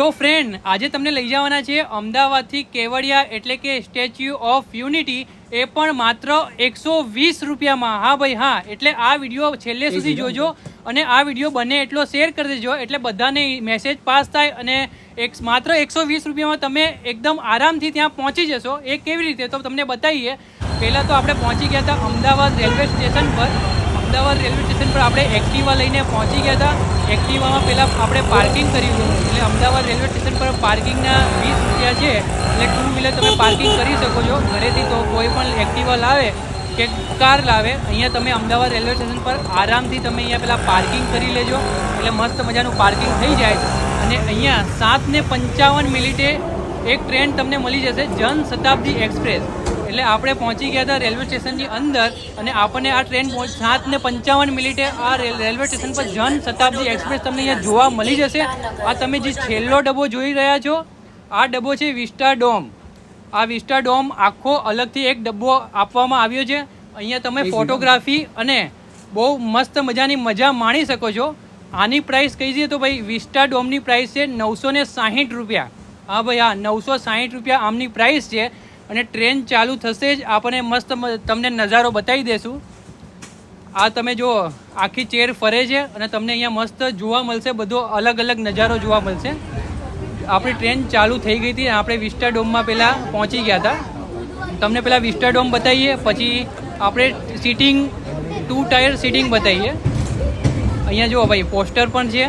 તો ફ્રેન્ડ આજે તમને લઈ જવાના છે અમદાવાદથી કેવડિયા એટલે કે સ્ટેચ્યુ ઓફ યુનિટી એ પણ માત્ર એકસો વીસ રૂપિયામાં. હા ભાઈ હા. એટલે આ વીડિયો છેલ્લે સુધી જોજો અને આ વીડિયો બને એટલો શેર કરી દેજો એટલે બધાને મેસેજ પાસ થાય અને એક માત્ર એકસો વીસ રૂપિયામાં તમે એકદમ આરામથી ત્યાં પહોંચી જશો. એ કેવી રીતે? તો તમને બતાવીએ. પહેલાં તો આપણે પહોંચી ગયા હતા અમદાવાદ રેલવે સ્ટેશન પર. અમદાવાદ રેલવે સ્ટેશન પર આપણે એક્ટિવા લઈને પહોંચી ગયા હતા. એક્ટિવામાં પહેલાં આપણે પાર્કિંગ કર્યું હતું. એટલે અમદાવાદ રેલવે સ્ટેશન પર પાર્કિંગના વીસ રૂપિયા છે. એટલે ટુ વ્હીલર તમે પાર્કિંગ કરી શકો છો. ઘરેથી તો કોઈ પણ એક્ટિવા લાવે કે કાર લાવે, અહીંયા તમે અમદાવાદ રેલવે સ્ટેશન પર આરામથી તમે અહીંયા પહેલાં પાર્કિંગ કરી લેજો. એટલે મસ્ત મજાનું પાર્કિંગ થઈ જાય. અને અહીંયા સાત ને પંચાવન મિનિટે એક ટ્રેન તમને મળી જશે જન શતાબ્દી એક્સપ્રેસ. એટલે આપણે પહોંચી ગયા હતા રેલવે સ્ટેશનની અંદર અને આપણને આ ટ્રેન સાત ને પંચાવન મિનિટે આ રેલ- રેલવે સ્ટેશન પર જન શતાબ્દી એક્સપ્રેસ તમને અહીંયા જોવા મળી જશે. આ તમે જે છેલ્લો ડબ્બો જોઈ રહ્યા છો આ ડબ્બો છે વિસ્ટા ડોમ. આ વિસ્ટા ડોમ આખો અલગથી એક ડબ્બો આપવામાં આવ્યો છે. અહીંયા તમે ફોટોગ્રાફી અને બહુ મસ્ત મજાની મજા માણી શકો છો. આની પ્રાઇસ કહી દઈએ તો ભાઈ વિસ્ટા ડોમની પ્રાઇસ છે નવસો ને સાહીઠ રૂપિયા. હા ભાઈ હા નવસો સાહીઠ રૂપિયા આમની પ્રાઇસ છે. અને ટ્રેન ચાલુ થશે જ આપણને મસ્ત તમને નજારો બતાવી દેશું. આ તમે જુઓ, આખી ચેર ફરે છે અને તમને અહીંયા મસ્ત જોવા મળશે, બધો અલગ અલગ નજારો જોવા મળશે. આપણી ટ્રેન ચાલુ થઈ ગઈ હતી આપણે વિસ્ટા ડોમમાં પહેલાં પહોંચી ગયા હતા. તમને પહેલાં વિસ્ટા ડોમ બતાવીએ, પછી આપણે સીટિંગ, ટુ ટાયર સીટિંગ બતાવીએ. અહીંયા જુઓ ભાઈ, પોસ્ટર પણ છે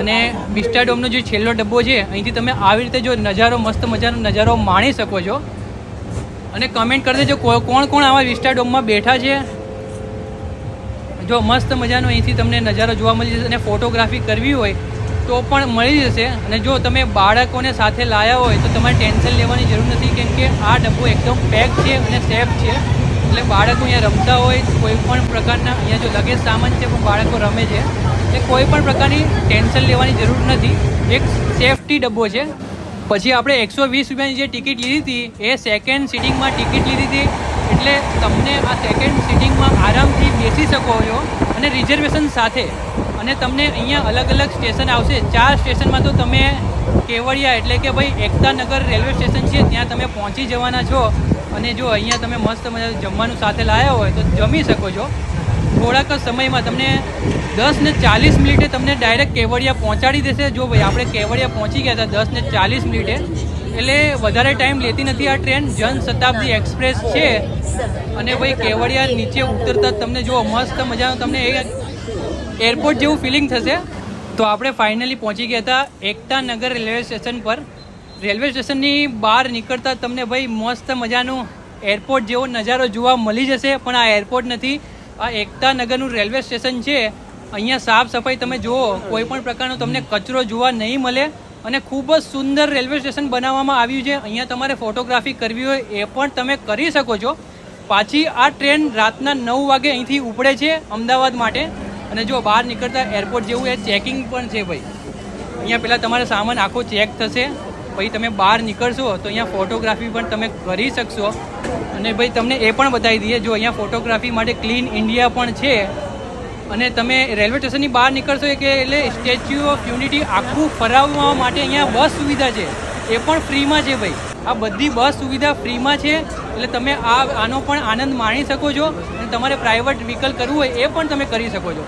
અને વિસ્ટાડોમનો જે છેલ્લો ડબ્બો છે, અહીંથી તમે આવી રીતે જો નજારો, મસ્ત મજાનો નજારો માણી શકો છો. અને કમેન્ટ કરી દેજો કોણ કોણ આવા વિસ્ટા ડોમમાં બેઠા છે. જો મસ્ત મજાનો અહીંથી તમને નજારો જોવા મળી જશે અને ફોટોગ્રાફી કરવી હોય તો પણ મળી જશે. અને જો તમે બાળકોને સાથે લાયા હોય તો તમારે ટેન્શન લેવાની જરૂર નથી કેમ કે આ ડબ્બો એકદમ પેક છે અને સેફ છે. એટલે બાળકો અહીંયા રમતા હોય કોઈ પણ પ્રકારના અહીંયા જો લગેજ સામાન છે પણ બાળકો રમે છે. એટલે કોઈ પણ પ્રકારની ટેન્શન લેવાની જરૂર નથી. એક સેફટી ડબ્બો છે. પછી આપણે એકસો વીસ રૂપિયાની જે ટિકિટ લીધી હતી, એ સેકન્ડ સિટિંગમાં ટિકિટ લીધી હતી. એટલે તમને આ સેકન્ડ સિટિંગમાં આરામથી બેસી શકો છો અને રિઝર્વેશન સાથે. અને તમને અહીંયા અલગ અલગ સ્ટેશન આવશે. ચાર સ્ટેશનમાં તો તમે કેવડિયા એટલે કે ભાઈ એકતાનગર રેલવે સ્ટેશન છે, ત્યાં તમે પહોંચી જવાના છો. અને જો અહીંયા તમે મસ્ત મજા જમવાનું સાથે લાવ્યા હોય તો જમી શકો છો. થોડાક સમયમાં તમને દસ ને ચાલીસ મિનિટે તમને ડાયરેક્ટ કેવડિયા પહોંચાડી દેશે. જો ભાઈ આપણે કેવડિયા પહોંચી ગયા હતા દસ ને ચાલીસ મિનિટે, એટલે વધારે ટાઈમ લેતી નથી આ ટ્રેન જન શતાબ્દી એક્સપ્રેસ છે. અને ભાઈ કેવડિયા નીચે ઉતરતા તમને જો મસ્ત મજાનું તમને એ એરપોર્ટ જેવું ફિલિંગ થશે. તો આપણે ફાઇનલી પહોંચી ગયા હતા એકતાનગર રેલવે સ્ટેશન પર. રેલવે સ્ટેશનની બહાર નીકળતા તમને ભાઈ મસ્ત મજાનું એરપોર્ટ જેવો નજારો જોવા મળી જશે, પણ આ એરપોર્ટ નથી. આ એકતા નગરનું રેલવે સ્ટેશન છે. અહીંયા સાફ સફાઈ તમે જુઓ, કોઈ પણ પ્રકારનો તમને કચરો જોવા નહીં મળે અને ખૂબ જ સુંદર રેલવે સ્ટેશન બનાવવામાં આવ્યું છે. અહીંયા તમારે ફોટોગ્રાફી કરવી હોય એ પણ તમે કરી શકો છો. પાછી આ ટ્રેન રાતના નવ વાગે અહીંથી ઉપડે છે અમદાવાદ માટે. અને જો બહાર નીકળતા એરપોર્ટ જેવું એ ચેકિંગ પણ છે ભાઈ. અહીંયા પહેલાં તમારે સામાન આખો ચેક થશે. પછી તમે બહાર નીકળશો, તો અહીંયા ફોટોગ્રાફી પણ તમે કરી શકશો. અને ભાઈ તમને એ પણ બતાવી દઈએ, જો અહીંયા ફોટોગ્રાફી માટે ક્લીન ઇન્ડિયા પણ છે. અને તમે રેલવે સ્ટેશનની બહાર નીકળશો કે એટલે સ્ટેચ્યુ ઓફ યુનિટી આખું ફરાવવા માટે અહીંયા બસ સુવિધા છે. એ પણ ફ્રીમાં છે ભાઈ. આ બધી બસ સુવિધા ફ્રીમાં છે, એટલે તમે આ, આનો પણ આનંદ માણી શકો છો. અને તમારે પ્રાઇવેટ વ્હીકલ કરવું હોય એ પણ તમે કરી શકો છો.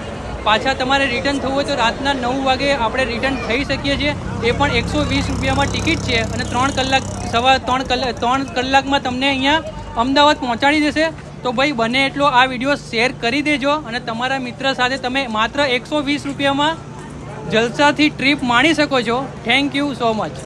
પાછા તમારે રિટર્ન થવું હોય તો રાતના નવ વાગે આપણે રિટર્ન થઈ શકીએ છીએ. એ પણ એકસો વીસ રૂપિયામાં ટિકિટ છે અને ત્રણ કલાક, સવા ત્રણ કલાક ત્રણ કલાકમાં તમને અહીંયા અમદાવાદ પહોંચાડી દેશે. તો ભાઈ, બને એટલો આ વીડિયો શેર કરી દેજો અને તમારા મિત્ર સાથે તમે માત્ર એકસો વીસ રૂપિયામાં જલસાથી ટ્રીપ માણી શકો છો. Thank you so much